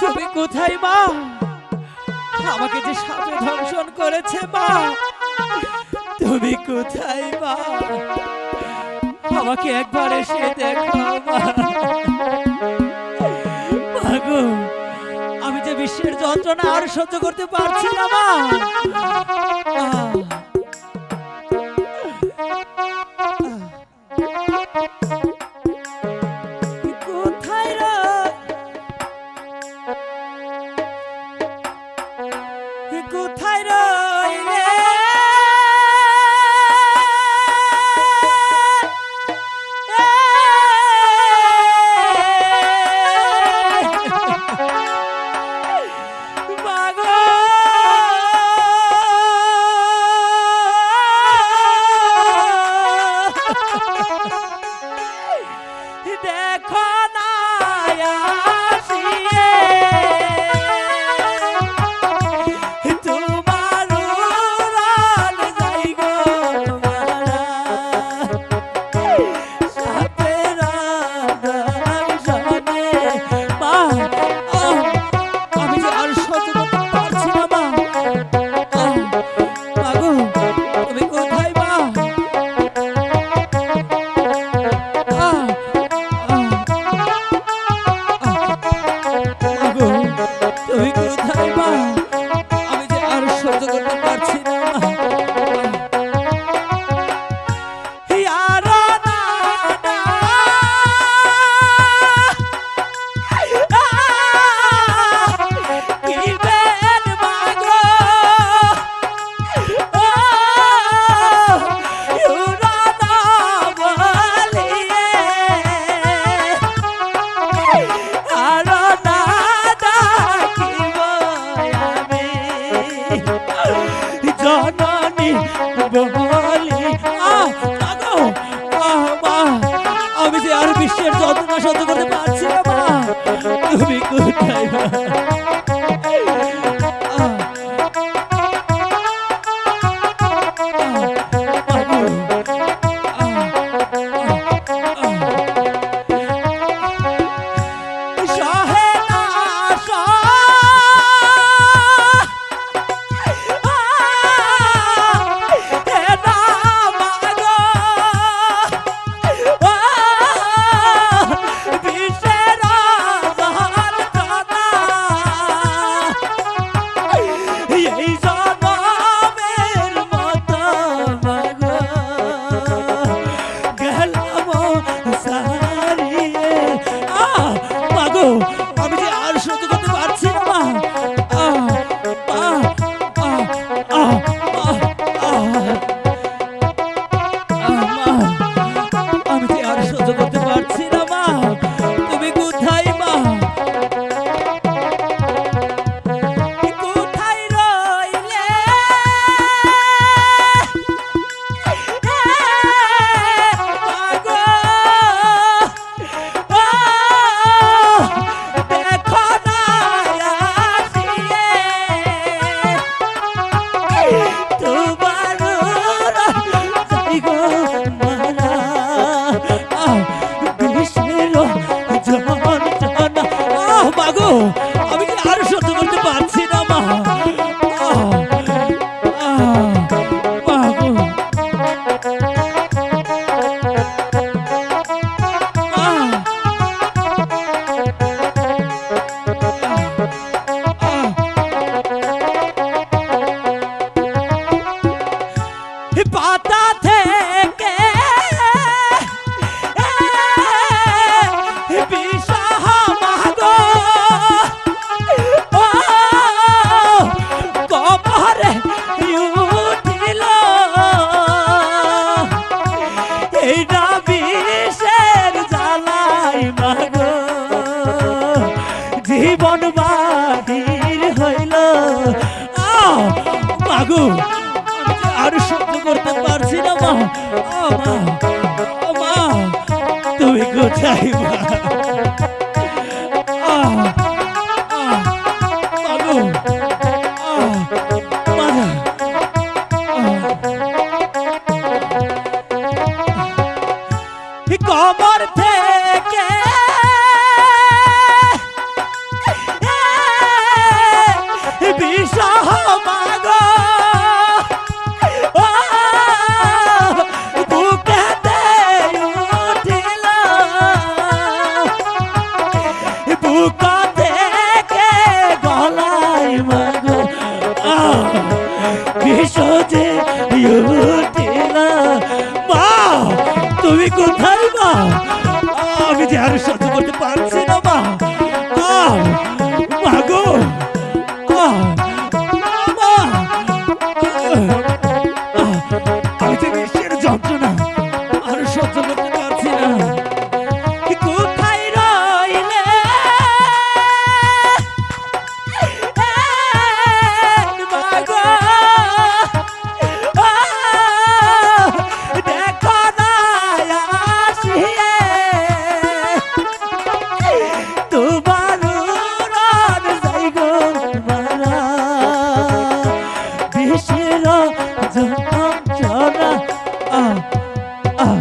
তুমি কোথায় মা? আমাকে যে সাপে ধর্ষণ করেছে মা, তুমি কোথায় মা? আমাকে একবার এসে দেখো আমি যে বিশ্বের যন্ত্রণা আর সহ্য করতে পারছি না মা কোথায় রইলে? দেখো না কোথায় বা bum bum bum. কিসের জ্বালাই মাগ। জীবন বাহির হইল। মাগু আর সত্য করতে পারছি না মা। তুমি কোথায় বা আমি যে আরও